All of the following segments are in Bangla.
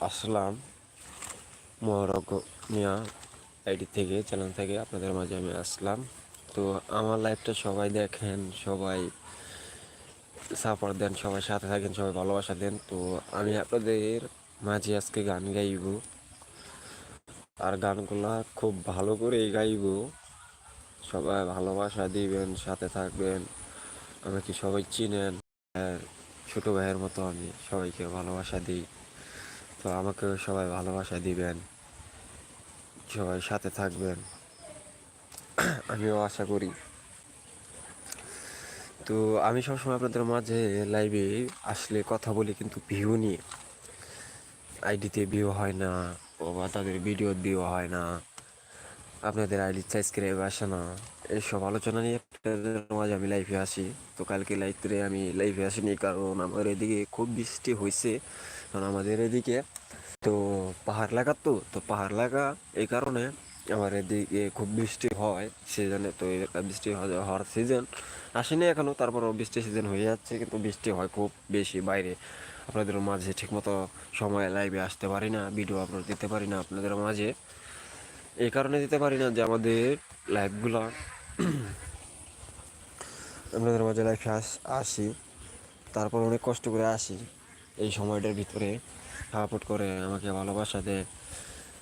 আসলাম মহরক মিয়া আইডি থেকে, চ্যানেল থেকে, আপনাদের মাঝে আমি আসলাম। তো আমার লাইফটা সবাই দেখেন, সবাই সাপোর্ট দেন, সবাই সাথে থাকেন, সবাই ভালোবাসা দেন। তো আমি আপনাদের মাঝে আজকে গান গাইব। আর গানগুলা খুব ভালো করে গাইব। সবাই ভালোবাসা দিবেন, সাথে থাকবেন। আমাকে সবাই চিনেন। আর ছোট ভাইয়ের মতো আমি সবাইকে ভালোবাসা দিই। তো আমাকেও সবাই ভালোবাসা দিবেন, সবাই সাথে থাকবেন। আমিও আশা করি। তো আমি সবসময় আপনাদের মাঝে লাইভে আসলে কথা বলি কিন্তু ভিউ নিয়ে। আইডিতে ভিউ হয় না, ও বা তাদের ভিডিও ভিউ হয় না, আপনাদের আইডি সাবস্ক্রাইব আসে না এইসব আলোচনা নিয়ে মাঝে আমি লাইভে আসি। তো কালকে লাইভে আমি লাইভে আসিনি কারণ আমার এদিকে খুব বৃষ্টি হয়েছে কারণ আমাদের এদিকে তো পাহাড় এলাকা তো তো পাহাড় এলাকা এই কারণে আমার এদিকে খুব বৃষ্টি হয় সিজনে তো এটা বৃষ্টি হওয়া- হওয়ার সিজন আসেনি এখনও তারপরও বৃষ্টি সিজন হয়ে যাচ্ছে, কিন্তু বৃষ্টি হয় খুব বেশি বাইরে। আপনাদের মাঝে ঠিকমতো সময় লাইভে আসতে পারি না ভিডিও আপলোড দিতে পারি না আপনাদের মাঝে। এই কারণে দিতে পারি না যে আমাদের লাইভগুলো আপনাদের মাঝে লাইফে আস, আসি, তারপর অনেক কষ্ট করে আসি। এই সময়টার ভিতরে সাপোর্ট করে, আমাকে ভালোবাসা দেয়।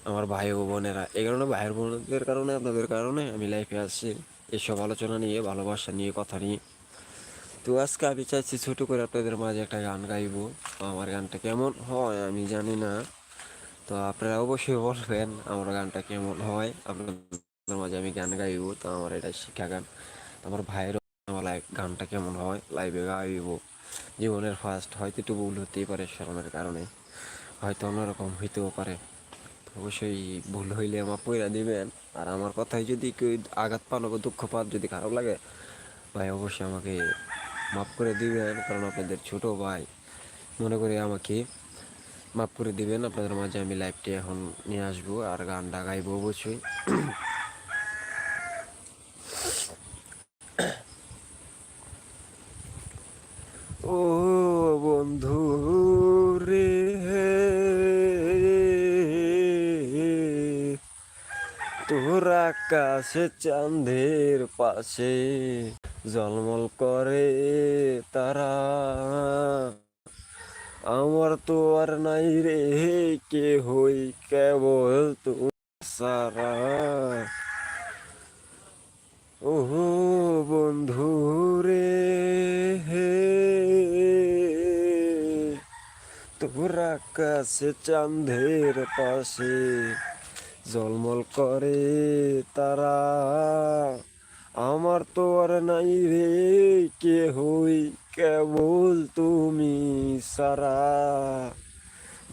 আমার ভাই ও বোনেরা, এই কারণে ভাইয়ের বোনদের কারণে, আপনাদের কারণে আমি লাইফে আসছি এসব আলোচনা নিয়ে, ভালোবাসা নিয়ে, কথা নিয়ে। তো আজকে আমি চাইছি ছোট করে আপনাদের মাঝে একটা গান গাইবো। আমার গানটা কেমন হয় আমি জানি না। তো আপনারা অবশ্যই বলবেন আমার গানটা কেমন হয়। আপনাদের মাঝে আমি গান গাইবো, তো আমার এটা শিক্ষা গান। আমার ভাইয়ের গানটা কেমন হয় লাইভে গাইব। জীবনের ফার্স্ট হয়তো একটু ভুল হতেই পারে শরমের কারণে। হয়তো অন্যরকম হইতেও পারে। অবশ্যই ভুল হইলে আমার পয়রা দিবেন। আর আমার কথায় যদি কেউ আঘাত পান বা দুঃখ পান, যদি খারাপ লাগে, ভাই অবশ্যই আমাকে মাফ করে দিবেন। কারণ আপনাদের ছোট ভাই, মনে করে আমাকে মাফ করে দিবেন। আপনাদের মাঝে আমি লাইভটি এখন নিয়ে আসব আর গানটা গাইবো অবশ্যই ও বন্ধু রে তোর আকাশে চাঁদের পাশে জলমল করে তারা। আমার তো আর নাই রে কে হই কেবল তুমি সারা। ও বন্ধু রে হে, তোর আকাশে চাঁদের পাশে জলমল করে তারা। আমার তো আর নাই রে কে হই কেবল তুমি সারা।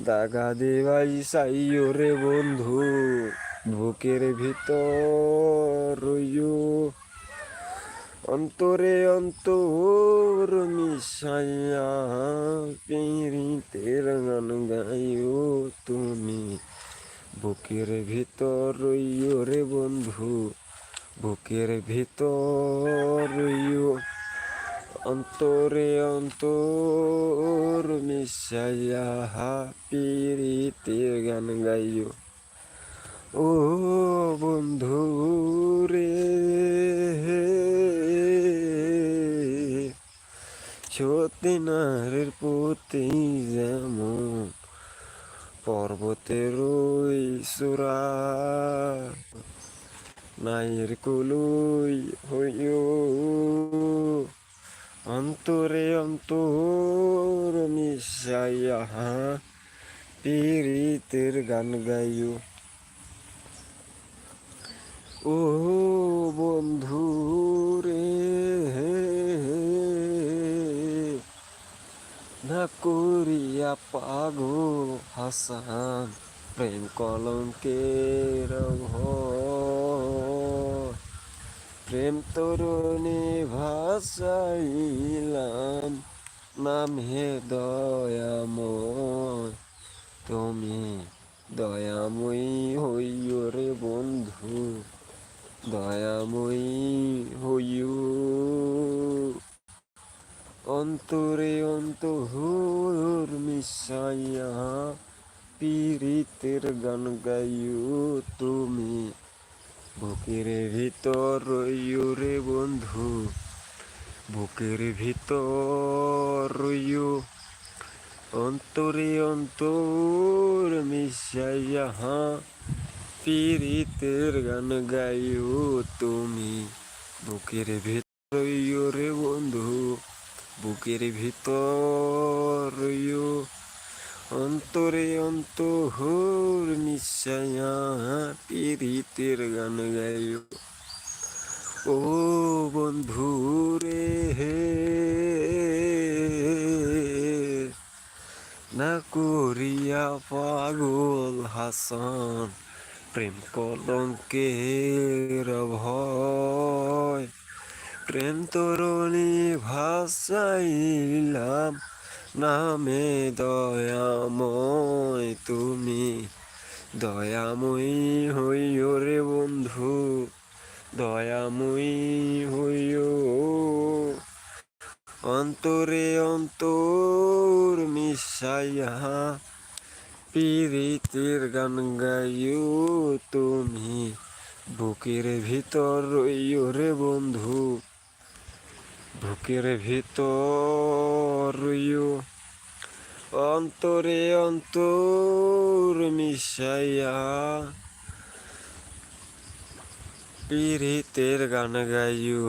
দাগা দেওয়াই সাইও রে বন্ধু, বুকের ভিতর অন্তরে অন্তর মিশাইয়া পিরিতের গান গাইও তুমি। বুকের ভিতর রইও রে বন্ধু, বুকের ভিতর রইও। অন্তরে অন্তর মিশাইয়া পিরিতের গান গাইও। ও বন্ধু রে সত্যি পুতি যেমন পর্বতের ওই সুরা নাইয়ের কুলুই হইও। অন্তরে অন্তর মিশাইয়া পীড়িতের গান গাইও। ও বন্ধু না করিয়া হাসান। প্রেম কলঙ্কের। প্রেম তরুণী ভাসাইলাম নাম হে দয়াময়। তুমি দয়াময়ী হইও রে বন্ধু, দয়াময়ী হইও। অন্তরে অন্তর মিশাইয়া পীড়িতের গান গাইও তুমি। বুকের ভিতর রে বন্ধু, বুকের ভিতর অন্তরে অন্তর মিশাইয়া পীড়িতের গান গাইও তুমি। বুকের ভিতর রে বন্ধু বুকের ভিতর অন্তরে অন্তর মিশাইয়া পীড়িতের গান গাইও। ও বন্ধু রে হে, না করিয়া পাগল হাসান, প্রেম কলঙ্কের ভয়। প্রেম তরণী ভাসাইলাম, নামে দয়াময় তুমি। দয়াময়ী হইও রে বন্ধু, দয়াময়ী হইও। অন্তরে অন্তর মিশাইয়া পীড়িতের গান গাইও তুমি। বুকের ভিতর রইও রে বন্ধু বুকের ভিতর অন্তরে অন্তর মিশাইয়া পীড়িতের গান গাইও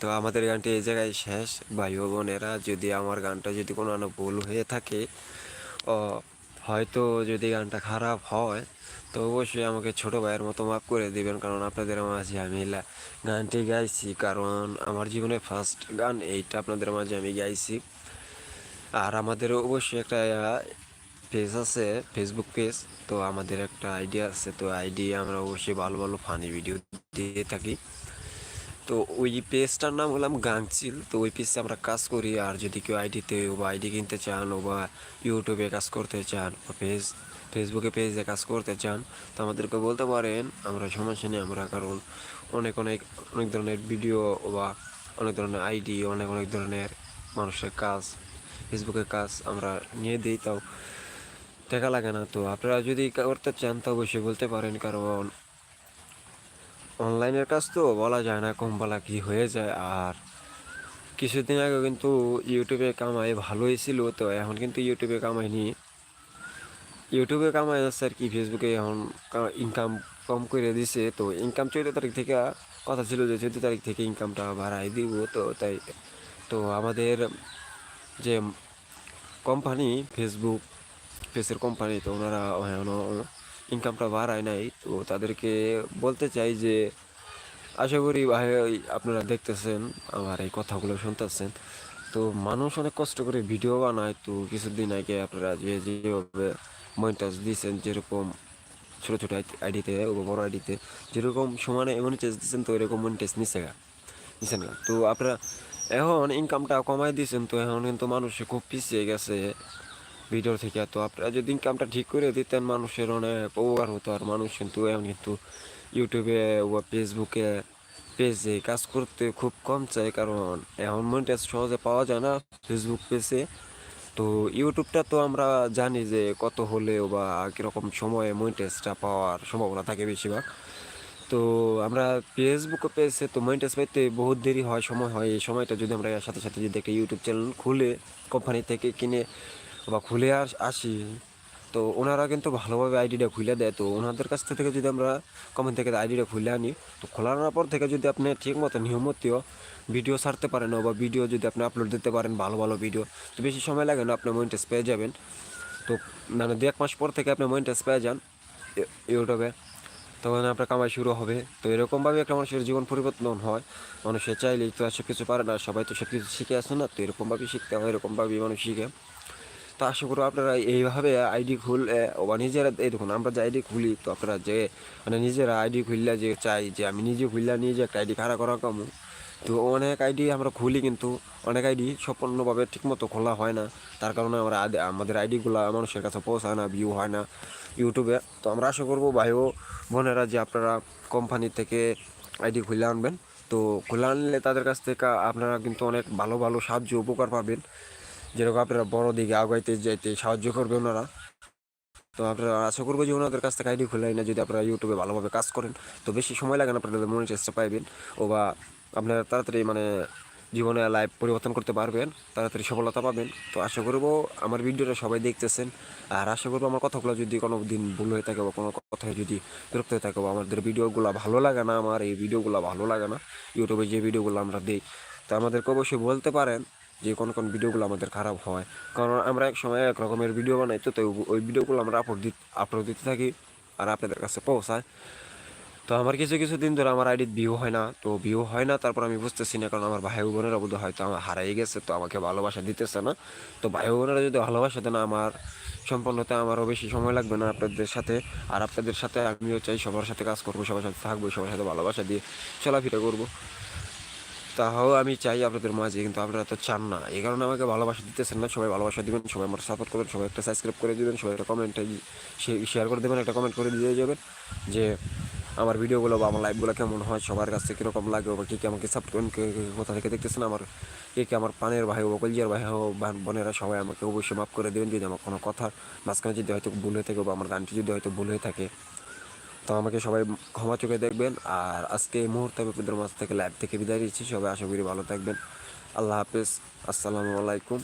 তো আমাদের গানটি এই জায়গায় শেষ। ভাই বোনেরা, যদি আমার গানটা যদি কোনো ভুল হয়ে থাকে হয়তো যদি গানটা খারাপ হয়, তো অবশ্যই আমাকে ছোট ভাইয়ের মতো মাফ করে দেবেন, কারণ আপনাদের মাঝে আমি গানটি গাইছি, কারণ আমার জীবনে ফার্স্ট গান এইটা আপনাদের মাঝে আমি গাইছি। আর আমাদের অবশ্যই একটা পেজ আছে ফেসবুক পেজ তো আমাদের একটা আইডিয়া আছে, তো আইডি আমরা অবশ্যই ভালো ভালো ফানি ভিডিও দিয়ে থাকি। তো ওই পেজটার নাম হলাম গাংচিল। তো ওই পেজে আমরা কাজ করি, আর যদি কেউ আইডিতে বা আইডি কিনতে চান বা ইউটিউবে কাজ করতে চান বা পেজ, ফেসবুকে পেজে কাজ করতে চান, তো আমাদেরকে বলতে পারেন, আমরা সমস্যা নেই, আমরা কারণ অনেক অনেক অনেক ধরনের ভিডিও বা অনেক ধরনের আইডি, অনেক অনেক ধরনের মানুষের কাজ ফেসবুকের কাজ আমরা নিয়ে দিই, তাও টাকা লাগে না। তো আপনারা যদি করতে চান, তো অবশ্যই বলতে পারেন, কারণ অনলাইনের কাজ তো বলা যায় না কম বলা কি হয়ে যায়। আর কিছুদিন আগে কিন্তু ইউটিউবে কামাই ভালোই ছিল, তো এখন কিন্তু ইউটিউবে কামাইনি ইউটিউবে কামাই আছে আর কি ফেসবুকে এখন ইনকাম কম করে দিছে। তো ইনকাম চৌদ্দ তারিখ থেকে কথা ছিল যে চৌদ্দ তারিখ থেকে ইনকামটা বাড়াই দিব, তো তাই, তো আমাদের যে কোম্পানি ফেসবুক ফেসের কোম্পানি তো ওনারা ইনকামটা বাড়ায় নাই, তো তাদেরকে বলতে চাই যে, আশা করি ভাই আপনারা দেখতেছেন, আমার এই কথাগুলো শুনতেছেন। তো মানুষ অনেক কষ্ট করে ভিডিও বানায়, তো কিছুদিন আগে আপনারা যে যেভাবে মনিটাইজ দিয়েছেন, যেরকম ছোটো ছোটো আইডিতে বড় আইডিতে, যেরকম সমানে মনিটাইজ দিচ্ছেন তো এরকম মনিটাইজ নিচ্ছে গা নিচ্ছেন গা তো আপনারা এখন ইনকামটা কমাই দিয়েছেন, তো এখন কিন্তু মানুষ খুব পিছিয়ে গেছে। ভিডিও থেকে। তো আপনারা যদি ইনকামটা ঠিক করে দিতেন, মানুষের অনেক উপকার হতো। আর মানুষ কিন্তু এখন কিন্তু ইউটিউবে বা ফেসবুকে পেজে কাজ করতে খুব কম চাই কারণ এখন মনিটাইজ সহজে পাওয়া যায় না ফেসবুক পেজে তো ইউটিউবটা তো আমরা জানি যে কত হলেও বা কীরকম সময়ে মনিটাইজটা পাওয়ার সম্ভাবনা থাকে বেশিরভাগ। তো আমরা ফেসবুকে পেজে তো মনিটাইজ পাইতে বহুত দেরি হয়, সময় হয়। এই সময়টা যদি আমরা সাথে সাথে যদি একটা ইউটিউব চ্যানেল খুলে কোম্পানি থেকে কিনে বা খুলে আস, আসি, তো ওনারা কিন্তু ভালোভাবে আইডিটা খুলে দেয়। তো ওনাদের কাছ থেকে যদি আমরা কমেন্ট থেকে আইডিটা খুলে আনি, তো খোলানোর পর থেকে যদি আপনি ঠিক মতো ভিডিও ছাড়তে পারেন বা ভিডিও যদি আপনি আপলোড দিতে পারেন, ভালো ভালো ভিডিও তো বেশি সময় লাগে না, আপনি মনিটাইজ পেয়ে যাবেন। তো মানে দু এক মাস পর থেকে আপনি মনিটাইজ পেয়ে যান ইউটিউবে। তখন আপনার কামাই শুরু হবে। তো এরকমভাবে একটা মানুষের জীবন পরিবর্তন হয়। মানুষের চাইলেই তো আর সব কিছু পারে না, সবাই তো সব কিছু শিখে আসে না, তো এরকমভাবেই শিখতে হয়, এরকমভাবেই মানুষ শিখে। তো আশা করব আপনারা এইভাবে আইডি খুল বা নিজেরা, এই দেখুন, আমরা যে আইডি খুলি তো আপনারা যে মানে নিজেরা আইডি খুললে যে চাই যে আমি নিজে খুললে নিজে একটা আইডি খাড়া করা কমু। তো অনেক আইডি আমরা খুলি কিন্তু, অনেক আইডি সম্পূর্ণভাবে ঠিকমতো খোলা হয় না। তার কারণে আমরা আমাদের আইডিগুলো মানুষের কাছে পৌঁছায় না ভিউ হয় না ইউটিউবে তো আমরা আশা করব ভাই ও বোনেরা যে আপনারা কোম্পানি থেকে আইডি খুলে আনবেন। তো খুলে আনলে তাদের কাছ থেকে আপনারা কিন্তু অনেক ভালো ভালো সাহায্য, উপকার পাবেন। যেরকম আপনারা বড় দিকে আগাইতে যাইতে সাহায্য করবে ওনারা। তো আপনারা আশা করব যে ওনাদের কাছ থেকে আইডি খুলে না যদি আপনারা ইউটিউবে ভালোভাবে কাজ করেন, তো বেশি সময় লাগে না আপনাদের মনিটাইজটা পাইবেন ও বা আপনারা তাড়াতাড়ি মানে জীবনে লাইফ পরিবর্তন করতে পারবেন, তাড়াতাড়ি সফলতা পাবেন। তো আশা করব আমার ভিডিওটা সবাই দেখতেছেন। আর আশা করব আমার কথাগুলো যদি কোনো দিন ভুল হয়ে থাকে বা কোনো কথায় যদি বিরক্ত হয়ে থাকে বা আমাদের ভিডিওগুলো ভালো লাগে না, আমার এই ভিডিওগুলো ভালো লাগে না ইউটিউবে যে ভিডিওগুলো আমরা দিই, তো আমাদেরকে অবশ্যই বলতে পারেন। যে কোন কোন ভিডিওগুলো আমাদের খারাপ হয়। কারণ আমরা এক সময় এক রকমের ভিডিও বানাই, তো ওই ভিডিওগুলো আমরা আপলোড দিতে আপলোড দিতে থাকি আর আপনাদের কাছে পৌঁছায়। তো আমার কিছু কিছু দিন ধরে আমার আইডির ভিউ হয় না, তো ভিউ হয় না, তারপর আমি বুঝতেছি না, কারণ আমার ভাই বোনেরা বোধ হয়তো আমার হারাই গেছে, তো আমাকে ভালোবাসা দিতেছে না। তো ভাই বোনেরা যদি ভালোবাসা দেন আমার সম্পূর্ণতে আমারও বেশি সময় লাগবে না আপনাদের সাথে। আর আপনাদের সাথে আমিও চাই সবার সাথে কাজ করব, সবার সাথে থাকব, সবার সাথে ভালোবাসা দিয়ে চলাফেরা করব। তাও আমি চাই আপনাদের মাঝে, কিন্তু আপনারা তো চান না। এই কারণে আমাকে ভালোবাসা দিতেছেন না, সবাই ভালোবাসা দিবেন, সবাই আমার সাপোর্ট করবেন, সবাই একটা সাবস্ক্রাইব করে দেবেন, সবাই একটা কমেন্টে শেয়ার করে দেবেন, একটা কমেন্ট করে দিয়ে যাবেন যে আমার ভিডিওগুলো বা আমার লাইভগুলো কেমন হয়, সবার কাছে কীরকম লাগে বা কে কে আমাকে সাপোর্ট করেন কে কোথা থেকে দেখতেছেন, আমার কে কে আমার পানের ভাই হোক কলজিয়ার ভাই হোক বোন- বোনেরা, সবাই আমাকে অবশ্যই মাফ করে দেবেন, যদি আমার কোনো কথা মাঝখানে যদি হয়তো ভুল হয়ে থাকে বা আমার গানটি যদি হয়তো ভুল হয়ে থাকে। তো আমাকে সবাই ক্ষমা চোখে দেখবেন। আর আজকে এই মুহূর্তে আমি আপনাদের মাঝ থেকে লাইভ থেকে বিদায় দিচ্ছি সবাই আশা করি ভালো থাকবেন। আল্লাহ হাফেজ। আসসালামু আলাইকুম।